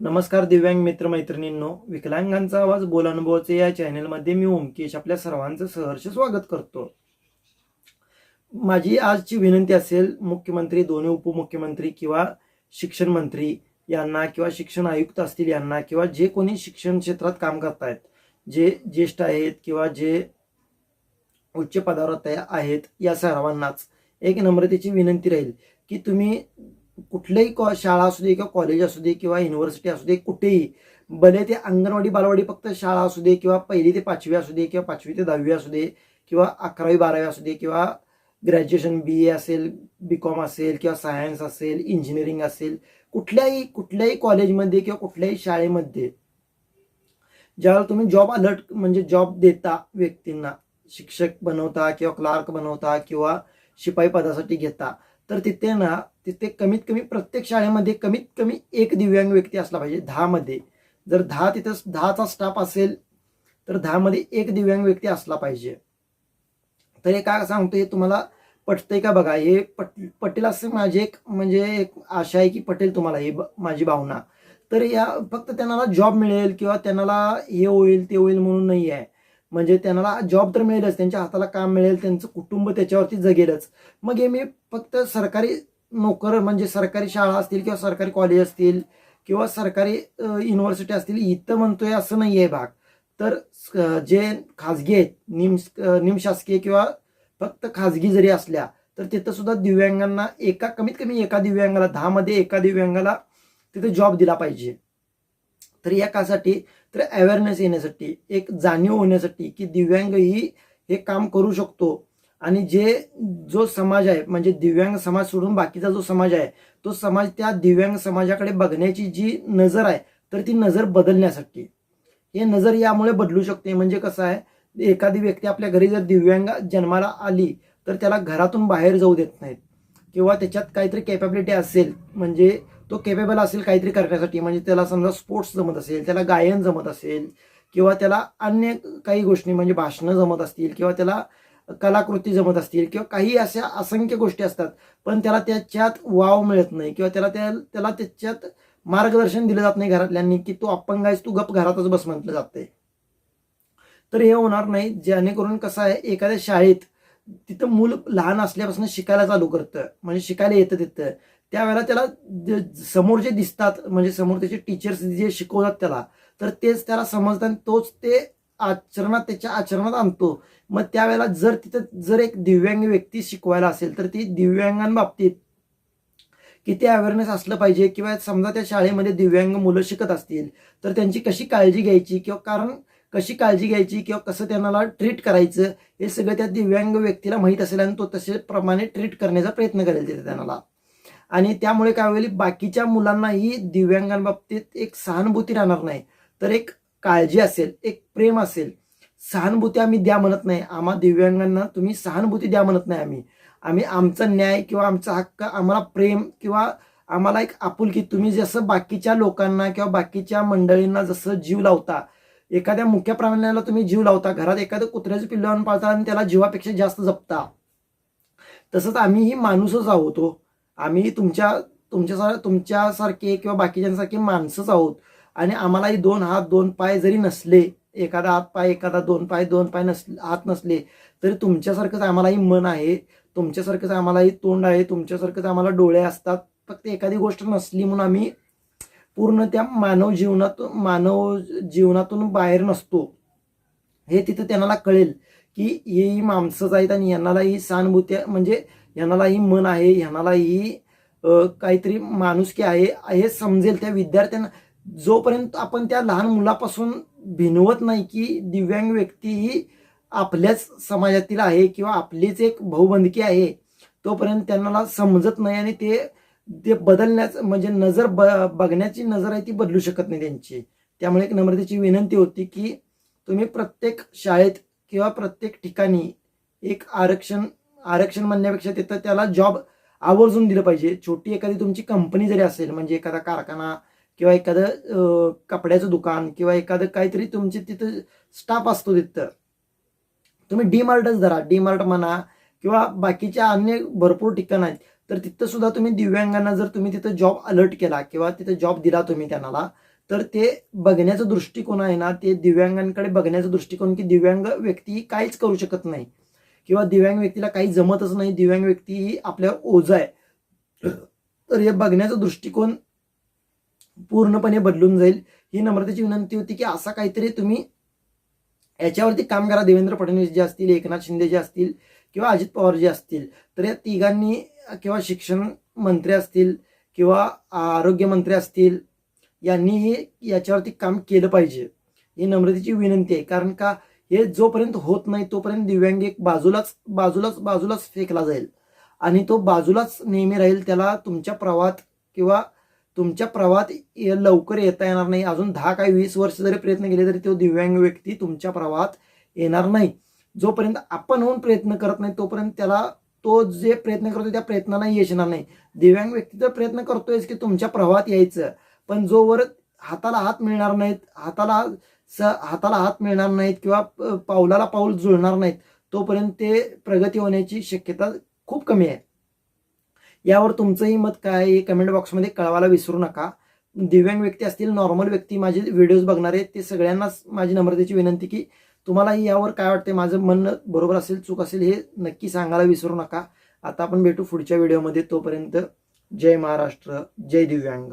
नमस्कार दिव्यांग मित्र मैत्रिणींनो विकलांगांचा आवाज बोलनुभवचे या चॅनेलमध्ये मी ओमकेश आपल्या सर्वांचं सहर्ष स्वागत करतो. माझी आजची विनंती असेल मुख्यमंत्री दोन्ही उपमुख्यमंत्री किंवा शिक्षण मंत्री यांना किंवा शिक्षण आयुक्त असतील यांना किंवा जे कोणी शिक्षण क्षेत्रात काम करतायत जे ज्येष्ठ आहेत किंवा जे उच्च पदावर आहेत या सर्वांनाच एक नम्रतेची विनंती राहील की तुम्ही कुठल्याही कॉ शाळा असू दे किंवा कॉलेज असू दे किंवा युनिव्हर्सिटी असू दे कुठेही. भले ते अंगणवाडी बालवाडी फक्त शाळा असू दे किंवा पहिली ते पाचवी असू दे किंवा पाचवी ते दहावी असू दे किंवा अकरावी बारावी असू दे किंवा ग्रॅज्युएशन बी ए असेल बी कॉम असेल किंवा सायन्स असेल इंजिनिअरिंग असेल कुठल्याही कुठल्याही कॉलेजमध्ये किंवा कुठल्याही शाळेमध्ये ज्यावेळेला तुम्ही जॉब अलर्ट म्हणजे जॉब देता व्यक्तींना शिक्षक बनवता किंवा क्लार्क बनवता किंवा शिपाई पदासाठी घेता तर तिथे ना तिथे कमीत कमी प्रत्येक शाळेमध्ये कमीत कमी एक दिव्यांग व्यक्ती असला पाहिजे दहामध्ये. जर दहा तिथं दहाचा स्टाफ असेल तर दहामध्ये एक दिव्यांग व्यक्ती असला पाहिजे. तर हे काय सांगतो हे तुम्हाला पटतंय का बघा? हे पट पटेल असं माझी एक म्हणजे एक आशा आहे की पटेल तुम्हाला ही ब- माझी भावना. तर या फक्त त्यांना जॉब मिळेल किंवा त्यांना हे होईल ते होईल म्हणून नाही आहे. म्हणजे त्यांना जॉब तर मिळेलच त्यांच्या हाताला काम मिळेल त्यांचं कुटुंब त्याच्यावरती जगेलच. मग हे मी फक्त सरकारी नोकर म्हणजे सरकारी शाळा असतील किंवा सरकारी कॉलेज असतील किंवा सरकारी युनिव्हर्सिटी असतील इथं म्हणतोय असं नाही आहे भाग. तर जे खाजगी आहेत निम निमशासकीय किंवा फक्त खाजगी जरी असल्या तर तिथं सुद्धा दिव्यांगांना एका कमीत कमी एका दिव्यांगाला दहामध्ये एका दिव्यांगाला तिथे जॉब दिला पाहिजे. तर या कासाठी तर अवेअरनेस येण्यासाठी एक जाणीव होण्यासाठी की दिव्यांग ही हे काम करू शकतो आणि जे जो समाज आहे म्हणजे दिव्यांग समाज सोडून बाकीचा जो समाज आहे तो समाज त्या दिव्यांग समाजाकडे बघण्याची जी नजर आहे तर ती नजर बदलण्यासाठी हे नजर यामुळे बदलू शकते. म्हणजे कसं आहे एखादी व्यक्ती आपल्या घरी जर दिव्यांग जन्माला आली तर त्याला घरातून बाहेर जाऊ देत नाहीत. किंवा त्याच्यात काहीतरी कॅपॅबिलिटी असेल म्हणजे तो केपेबल असेल काहीतरी करण्यासाठी. म्हणजे त्याला समजा स्पोर्ट्स जमत असेल त्याला गायन जमत असेल किंवा त्याला अन्य काही गोष्टी म्हणजे भाषणं जमत असतील किंवा त्याला कलाकृती जमत असतील किंवा काही अशा असंख्य गोष्टी असतात पण त्याला त्याच्यात वाव मिळत नाही किंवा त्याला त्या त्याला त्याच्यात मार्गदर्शन दिलं जात नाही घरातल्यांनी की तू अपंग आहेस तू गप घरातच बस म्हटलं जातंय. तर हे होणार नाही जेणेकरून कसं आहे एखाद्या शाळेत तिथं मूल लहान असल्यापासून शिकायला चालू करतं म्हणजे शिकायला येतं तिथं. त्यावेळेला त्याला समोर जे दिसतात म्हणजे समोर त्याचे टीचर्स जे शिकवतात त्याला तर तेच त्याला समजतात आणि तोच ते आचरणात त्याच्या आचरणात आणतो. मग त्यावेळेला जर तिथं जर एक दिव्यांग व्यक्ती शिकवायला असेल तर ती दिव्यांगांबाबतीत किती अवेअरनेस असलं पाहिजे? किंवा समजा त्या शाळेमध्ये दिव्यांग मुलं शिकत असतील तर त्यांची कशी काळजी घ्यायची? किंवा कारण कशी काळजी घ्यायची? किंवा कसं त्यांना ट्रीट करायचं? हे सगळं त्या दिव्यांग व्यक्तीला माहीत असेल आणि तो तसे प्रमाणे ट्रीट करण्याचा प्रयत्न करेल तिथे त्यांना. आणि त्यामुळे काय होईल? बाकीच्या मुलांनाही दिव्यांगांबाबतीत एक सहानुभूती राहणार नाही. तर एक काळजी असेल एक प्रेम असेल सहानुभूती आम्ही द्या म्हणत नाही. आम्हा दिव्यांगांना तुम्ही सहानुभूती द्या म्हणत नाही आम्ही. आम्ही आमचा न्याय किंवा आमचा हक्क आम्हाला प्रेम किंवा आम्हाला एक आपुलकी तुम्ही जसं बाकीच्या लोकांना किंवा बाकीच्या मंडळींना जसं जीव लावता एखाद्या मुख्य प्राण्याला तुम्ही जीव लावता घरात एखादं कुत्र्याचं पिल्लू पाळता आणि त्याला जीवापेक्षा जास्त जपता. तसंच आम्हीही माणूसच आहोत हो. आम्हीही आम्ही तुमच्या तुमच्या तुमच्यासारखे किंवा बाकीच्यांसारखे माणसंच आहोत. आणि आम्हालाही दोन हात दोन पाय जरी नसले एखादा हात पाय एखादा दोन पाय दोन पाय नस हात नसले तरी तुमच्यासारखंच आम्हालाही मन आहे. तुमच्यासारखंच आम्हालाही तोंड आहे. तुमच्यासारखंच आम्हाला डोळे असतात. फक्त एखादी गोष्ट नसली म्हणून आम्ही पूर्ण त्या मानव जीवनातून मानव जीवनातून बाहेर नसतो. हे तिथं त्यांना कळेल की ही माणसंच आहेत आणि यांनाही सहानुभूती म्हणजे यांनाही मन आहे. यांनाही अ, काहीतरी माणुसकी आहे. हे समजेल त्या विद्यार्थ्यांना. जोपर्यंत आपण त्या लहान मुलापासून भिनवत नाही की दिव्यांग व्यक्ती ही आपल्याच समाजातील आहे किंवा आपलीच एक भाऊबंदकी आहे तोपर्यंत त्यांना समजत नाही आणि ते ते बदलण्याचं म्हणजे नजर ब बघण्याची नजर आहे ती बदलू शकत नाही त्यांची. त्यामुळे एक नम्रतेची विनंती होती की तुम्ही प्रत्येक शाळेत किंवा प्रत्येक ठिकाणी एक आरक्षण आरक्षण म्हणण्यापेक्षा तिथं त्याला जॉब आवर्जून दिलं पाहिजे. छोटी एखादी तुमची कंपनी जरी असेल म्हणजे एखादा कारखाना किंवा एखादं कपड्याचं दुकान किंवा एखादं काहीतरी तुमची तिथं स्टाफ असतो तिथं. तुम्ही डी मार्टच धरा. डी मार्ट म्हणा किंवा बाकीच्या अन्य भरपूर ठिकाण आहेत. तर तिथं सुद्धा तुम्ही दिव्यांगांना जर तुम्ही तिथं जॉब अलर्ट केला किंवा तिथं जॉब दिला तुम्ही त्यांना तर ते बघण्याचा दृष्टिकोन आहे ना ते दिव्यांगांकडे बघण्याचा दृष्टिकोन की दिव्यांग व्यक्ती काहीच करू शकत नाही. किंवा दिव्यांग व्यक्तीला काही जमतच नाही. दिव्यांग व्यक्ती ही आपल्यावर ओझ आहे. तर हे बघण्याचा दृष्टिकोन पूर्णपणे बदलून जाईल. ही नम्रतेची विनंती होती की असा काहीतरी तुम्ही याच्यावरती काम करा. देवेंद्र फडणवीस जे असतील एकनाथ शिंदे जे असतील किंवा अजित पवार जे असतील तर या तिघांनी किंवा शिक्षण मंत्री असतील किंवा आरोग्यमंत्री असतील यांनीही याच्यावरती काम केलं पाहिजे. ही नम्रतेची विनंती आहे. कारण का हे जोपर्यंत होत नाही तोपर्यंत दिव्यांग एक बाजूलाच बाजूलाच बाजूलाच फेकला जाईल. आणि तो बाजूलाच नेहमी राहील त्याला तुमच्या प्रवाहात किंवा तुमच्या प्रवाहात लवकर येता येणार नाही. अजून दहा काही वीस वर्ष जरी प्रयत्न केले तरी तो दिव्यांग व्यक्ती तुमच्या प्रवाहात येणार नाही. जोपर्यंत आपण होऊन प्रयत्न करत नाही तोपर्यंत त्याला तो जे प्रयत्न करतो त्या प्रयत्नांना यश येणार नाही. दिव्यांग व्यक्ती तर प्रयत्न करतोयच की तुमच्या प्रवाहात यायचं. पण जोवर हाताला हात मिळणार नाहीत हाताला स हाताला हात मिळणार नाहीत किंवा पावलाला पाऊल जुळणार नाहीत तोपर्यंत ते प्रगती होण्याची शक्यता खूप कमी आहे. यावर तुमचंही मत काय आहे? हे कमेंट बॉक्समध्ये कळवायला विसरू नका. दिव्यांग व्यक्ती असतील नॉर्मल व्यक्ती माझे व्हिडिओज बघणारे ते सगळ्यांनाच माझी नम्रतेची विनंती की तुम्हालाही यावर काय वाटते माझं म्हणणं बरोबर असेल चूक असेल हे नक्की सांगायला विसरू नका. आता आपण भेटू पुढच्या व्हिडिओमध्ये तोपर्यंत जय महाराष्ट्र जय दिव्यांग.